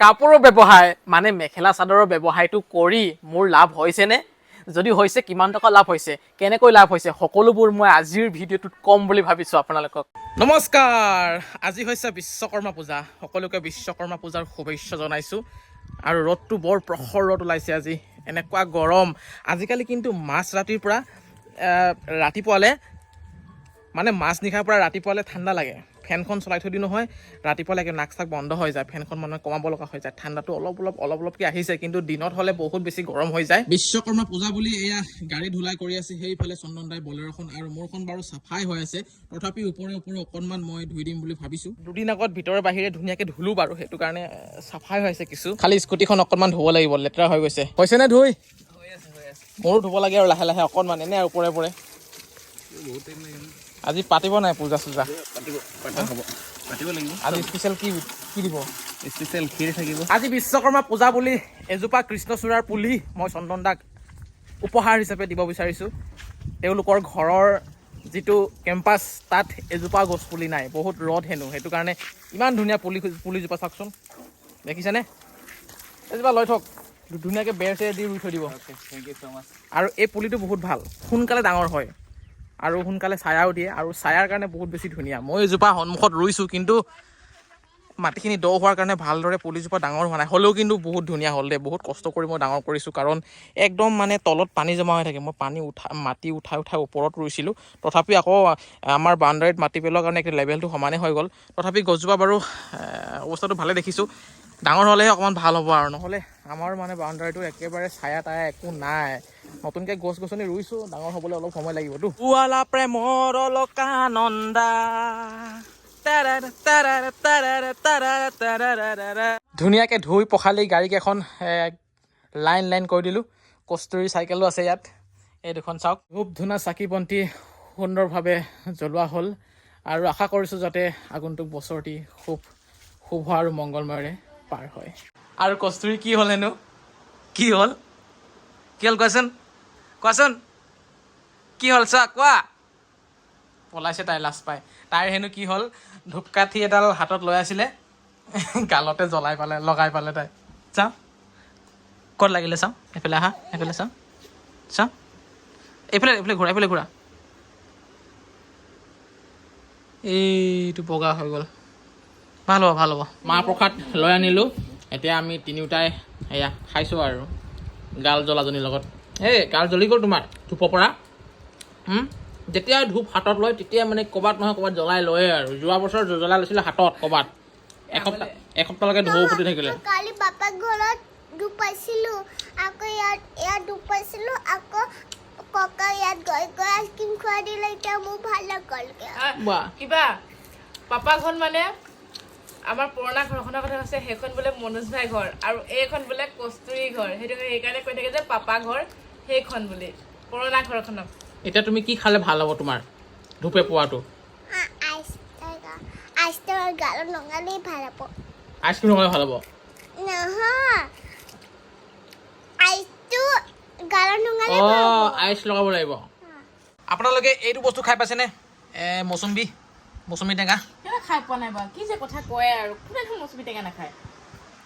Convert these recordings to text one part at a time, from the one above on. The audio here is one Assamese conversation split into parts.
কাপোৰৰ ব্যৱসায় মানে মেখেলা চাদৰৰ ব্যৱসায়টো কৰি মোৰ লাভ হৈছেনে? যদি হৈছে, কিমান টকা লাভ হৈছে? কেনেকৈ লাভ হৈছে? সকলোবোৰ মই আজিৰ ভিডিঅ'টোত ক'ম বুলি ভাবিছোঁ আপোনালোকক। নমস্কাৰ! আজি হৈছে বিশ্বকৰ্মা পূজা। সকলোকে বিশ্বকৰ্মা পূজাৰ শুভেচ্ছা জনাইছোঁ। আৰু ৰ'দটো বৰ প্ৰখৰ ৰ'দ ওলাইছে আজি। এনেকুৱা গৰম। আজিকালি কিন্তু মাছ ৰাতিৰ পৰা ৰাতিপুৱালে মানে মাছ নিশাৰ পৰা ৰাতিপুৱালে ঠাণ্ডা লাগে। ফেনখন চলাই থৈ দিওঁ নহয় ৰাতিপুৱালৈকে নাক চাক বন্ধ হৈ যায় ফেনখন মানুহে কমাব লগা হৈ যায়। ঠাণ্ডাটো অলপ অলপ অলপ অলপকৈ আহিছে কিন্তু দিনত হ'লে বহুত বেছি গৰম হৈ যায়। বিশ্বকৰ্মা পূজা বুলি এয়া গাড়ী ধুলাই কৰি আছে সেইফালে চন্দন দাই বলেৰ'খন আৰু মোৰখন বাৰু চাফাই হৈ আছে। তথাপি ওপৰে ওপৰে অকণমান মই ধুই দিম বুলি ভাবিছোঁ। দুদিন আগত ভিতৰে বাহিৰে ধুনীয়াকৈ ধুলোঁ বাৰু সেইটো কাৰণে চাফাই হৈ আছে কিছু। খালি স্কুটিখন অকণমান ধুব লাগিব লেতেৰা হৈ গৈছে। হৈছেনে ধুই? মোৰো ধুব লাগে আৰু লাহে লাহে অকণমান এনে আৰু ওপৰে ওপৰে। আজি পাতিব নাই পূজা চূজা? পাতিব লাগিব। আজি স্পেচিয়েল কি কি দিব? স্পেচিয়েল ক্ষীৰ থাকিব। আজি বিশ্বকৰ্মা পূজা বুলি এজোপা কৃষ্ণচূড়াৰ পুলি মই চন্দন দাক উপহাৰ হিচাপে দিব বিচাৰিছোঁ। তেওঁলোকৰ ঘৰৰ যিটো কেম্পাছ তাত এজোপা গছ পুলি নাই। বহুত ৰ'দ হেনো। সেইটো কাৰণে ইমান ধুনীয়া পুলি পুলিজোপা চাওকচোন। দেখিছেনে? এজোপা লৈ থওক। ধুনীয়াকৈ বেৰ চেৰ দি ৰুই থৈ দিব। থেংক ইউ ছ' মাছ আৰু এই পুলিটো বহুত ভাল। সোনকালে ডাঙৰ হয়। আৰু সোনকালে ছায়াও দিয়ে আৰু ছায়াৰ কাৰণে বহুত বেছি ধুনীয়া। মই এজোপা সন্মুখত ৰুইছোঁ কিন্তু মাটিখিনি দ হোৱাৰ কাৰণে ভালদৰে পুলিজোপা ডাঙৰ হোৱা নাই। হ'লেও কিন্তু বহুত ধুনীয়া হ'ল দেই বহুত কষ্ট কৰি মই ডাঙৰ কৰিছোঁ কাৰণ একদম মানে তলত পানী জমা হৈ থাকে। মই পানী উঠা মাটি উঠাই উঠাই ওপৰত ৰুইছিলোঁ। তথাপি আকৌ আমাৰ বাউণ্ডাৰীত মাটি পেলোৱাৰ কাৰণে এতিয়া লেভেলটো সমানে হৈ গ'ল। তথাপি গছজোপা বাৰু অৱস্থাটো ভালে দেখিছোঁ। ডাঙৰ হ'লেহে অকণমান ভাল হ'ব আৰু নহ'লে আমাৰ মানে বাউণ্ডাৰীটো একেবাৰে ছায়া তায়া একো নাই। নতুনকৈ গছ গছনি ৰুইছোঁ ডাঙৰ হ'বলৈ অলপ সময় লাগিবতো। পুৱালা প্ৰেমৰ অলকা নন্দা ধুনীয়াকৈ ধুই পখালি গাড়ীকেইখন লাইন লাইন কৰি দিলোঁ। কস্তুৰী চাইকেলো আছে ইয়াত। এই দুখন চাওক। খুব ধুনীয়া চাকি বন্তি সুন্দৰভাৱে জ্বলোৱা হ'ল আৰু আশা কৰিছোঁ যাতে আগন্তুক বছৰটি খুব শুভ আৰু মংগলময়েৰে পাৰ হয়। আৰু কস্তুৰী কি হ'ল হেনো? কি হ'ল? কি হ'ল কোৱাচোন? কোৱাচোন। কি হ'ল চোৱা, কোৱা। পলাইছে তাই লাজ পাই। তাইৰ হেনো কি হ'ল, ধূপকাঠি এডাল হাতত লৈ আছিলে, গালতে জ্বলাই পালে, লগাই পালে তাই। চাওঁ, ক'ত লাগিলে চাওঁ, এইফালে আহা, এইফালে চাওঁ চাওঁ। এইফালে এইফালে ঘূৰা এইফালে ঘূৰা। এইটো বগা হৈ গ'ল। ভালো হ'ব ভালো হ'ব। মাহ প্ৰসাদ লৈ আনিলোঁ। এতিয়া আমি তিনিওটাই, এয়া খাইছোঁ আৰু। গাল জ্বলাজনীৰ লগত। এই গাল জ্বলি গ'ল তোমাৰ ধূপৰ পৰা। হুম? যেতিয়াই ধূপ হাতত লয় তেতিয়াই মানে ক'ৰবাত নহয় ক'ৰবাত জ্বলাই লয়ে আৰু। যোৱা বছৰ জ্বলাই লৈছিলে হাতত ক'ৰবাত। এসপ্তাহ এসপ্তাহলৈকে ধুব ফুটি থাকিলে। কালি পাপাক ঘৰত দুখ পাইছিলোঁ আকৌ ইয়াত ইয়াত দুখ পাইছিলোঁ আকৌ ককা ইয়াত গৈ গৈ আইচক্ৰীম খুৱাই দিলে এতিয়া মোৰ ভালো লাগলগৈ বাহ। কিবা পাপা ঘৰ মানে আমাৰ পুৰণা ঘৰখনৰ কথা কৈছে সেইখন বোলে মনোজ ভাই ঘৰ আৰু এইখন বোলে কস্তুৰী ঘৰ। সেইটো সেইকাৰণে কৈ থাকে যে পাপা ঘৰ সেইখন বুলি। পুৰণা ঘৰখনক। এতিয়া তুমি কি খালে ভালো হ'ব তোমাৰ? ধূপে পোৱাটো। আইচ আইচটো গালত লগালেই ভালো হ'ব। আইচক্ৰীম খালে ভালো হ'ব? নহয়। আইচটো গালত লগালে অঁ আইচ লগাব লাগিব। আপোনালোকে এইটো বস্তু খাই পাইছেনে? এ মৌচুম্বী মৌচুমী টেঙা। খাই পোৱা নাই বাৰু? কি যে কথা কয় আৰু? কোনে মৌচুমী টেঙা নাখায়?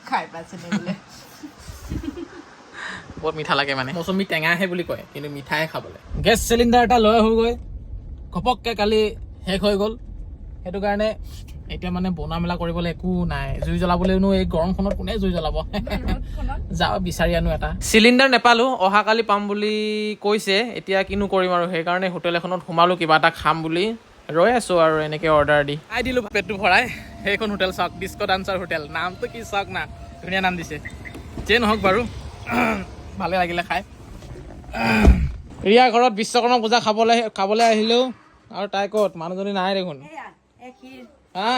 খাই পাইছে নে বোলে? বহুত মিঠা লাগে মানে? মৌচুমী টেঙাহে বুলি কয় কিন্তু মিঠাই খাবলৈ। গেছ চিলিণ্ডাৰ এটা লৈ আহোঁগৈ। ঘপককৈ কালি শেষ হৈ গ'ল। সেইটো কাৰণে এতিয়া মানে বনোৱা মেলা কৰিবলৈ একো নাই। জুই জ্বলাবলৈনো এই গৰমখনত কোনে জুই জ্বলাব? যাওঁ বিচাৰি আনো এটা। চিলিণ্ডাৰ নেপালোঁ অহাকালি পাম বুলি কৈছে। এতিয়া কিনো কৰিম আৰু সেইকাৰণে হোটেল এখনত সোমালোঁ কিবা এটা খাম বুলি। ৰৈ আছোঁ আৰু এনেকৈ অৰ্ডাৰ দি। খাই দিলোঁ পেটটো ভৰাই। সেইখন হোটেল চাওক ডিস্ক ডান্সাৰ হোটেল। নামটো কি চাওক না ধুনীয়া নাম দিছে। যিয়ে নহওক বাৰু। ভালে লাগিলে খাই। ৰিয়াৰ ঘৰত বিশ্বকৰ্মা পূজা খাবলৈ খাবলৈ আহিলেও আৰু তাই ক'ত? মানুহজনী নাই দেখোন। হা?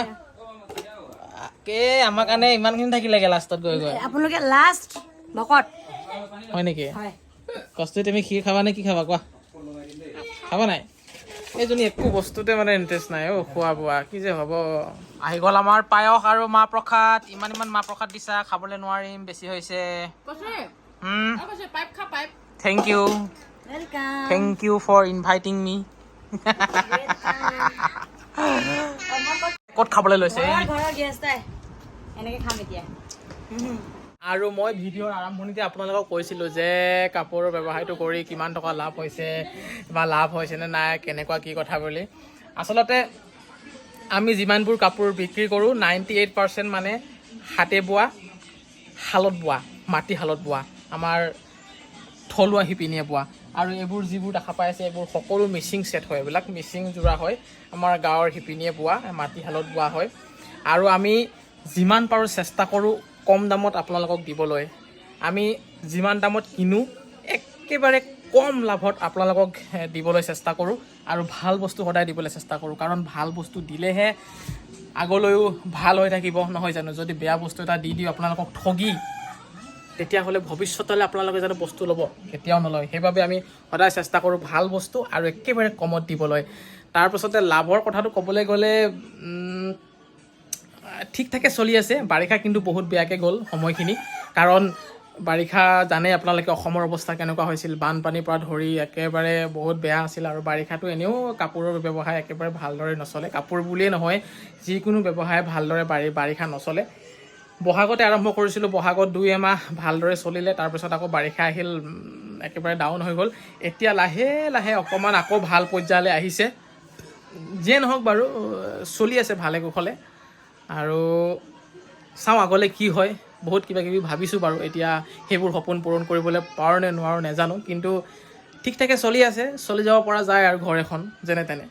কে আমাৰ কাৰণে ইমানখিনি থাকিলেগে লাষ্টত গৈ গৈ। আপোনালোকে লাষ্ট ভকত। হয় নেকি? হয়। কষ্ট তুমি ক্ষীৰ খাবা নে কি খাবা? কোৱা। খাবা নাই? এইজনী একো বস্তুতে মানে ইণ্টাৰেষ্ট নাই অ' খোৱা বোৱা কি যে হ'ব? আহি গ'ল আমাৰ পায়স আৰু মাহ প্ৰসাদ। ইমান ইমান মাহ প্ৰসাদ দিছা খাবলৈ নোৱাৰিম বেছি হৈছে। Thank you thank you for inviting me ক'ত খাবলৈ লৈছে এনেকে খাম এতিয়া আৰু মই ভিডিঅ'ৰ আৰম্ভণিতে আপোনালোকক কৈছিলোঁ যে কাপোৰৰ ব্যৱসায়টো কৰি কিমান টকা লাভ হৈছে বা লাভ হৈছেনে নাই কেনেকুৱা কি কথা বুলি আচলতে আমি যিমানবোৰ কাপোৰ বিক্ৰী কৰোঁ নাইণ্টি এইট পাৰ্চেণ্ট মানে হাতে বোৱা শালত বোৱা মাটি শালত বোৱা আমাৰ থলুৱা শিপিনীয়ে বোৱা আৰু এইবোৰ যিবোৰ দেখা পাই আছে এইবোৰ সকলো মিচিং ছেট হয়। এইবিলাক মিচিং যোৰা হয় আমাৰ গাঁৱৰ শিপিনীয়ে বোৱা মাটিশালত বোৱা হয়। আৰু আমি যিমান পাৰোঁ চেষ্টা কৰোঁ কম দামত আপোনালোকক দিবলৈ। আমি যিমান দামত কিনো একেবাৰে কম লাভত আপোনালোকক দিবলৈ চেষ্টা কৰোঁ। আৰু ভাল বস্তু সদায় দিবলৈ চেষ্টা কৰোঁ। কাৰণ ভাল বস্তু দিলেহে আগলৈও ভাল হৈ থাকিব। নহয় জানো? যদি বেয়া বস্তু এটা দি দিওঁ আপোনালোকক ঠগি তেতিয়াহ'লে ভৱিষ্যতলৈ আপোনালোকে যাতে বস্তু ল'ব, কেতিয়াও নলয়। সেইবাবে আমি সদায় চেষ্টা কৰোঁ ভালো বস্তু আৰু একেবাৰে কমত দিবলৈ। তাৰপাছতে লাভৰ কথাটো ক'বলৈ গ'লে ঠিক ঠাকে চলি আছে। বাৰিষা কিন্তু বহুত বেয়াকৈ গ'ল সময়খিনি। কাৰণ, বাৰিষা জানে আপোনালোকে অসমৰ অৱস্থা কেনেকুৱা হৈছিল। বানপানীৰ পৰা ধৰি একেবাৰে বহুত বেয়া আছিল আৰু বাৰিষাটো এনেও কাপোৰৰ ব্যৱসায় একেবাৰে ভালদৰে নচলে। কাপোৰ বুলিয়েই নহয়, যিকোনো ব্যৱসায় ভালদৰে বাৰি বাৰিষা নচলে। বহাগতে আৰম্ভ কৰিছিলোঁ। বহাগত দুই এমাহ ভালদৰে চলিলে তাৰপিছত আকৌ বাৰিষা আহিল একেবাৰে ডাউন হৈ গ'ল। এতিয়া লাহে লাহে অকণমান আকৌ ভাল পৰ্যায়লৈ আহিছে। যিয়ে নহওক বাৰু চলি আছে ভালে কুশলে। আৰু চাওঁ আগলৈ কি হয় বহুত কিবা কিবি ভাবিছোঁ বাৰু। এতিয়া সেইবোৰ সপোন পূৰণ কৰিবলৈ পাৰোঁ নে নোৱাৰোঁ নেজানো। কিন্তু ঠিক ঠাকে চলি আছে চলি যাব পৰা যায় আৰু ঘৰ এখন যেনে তেনে।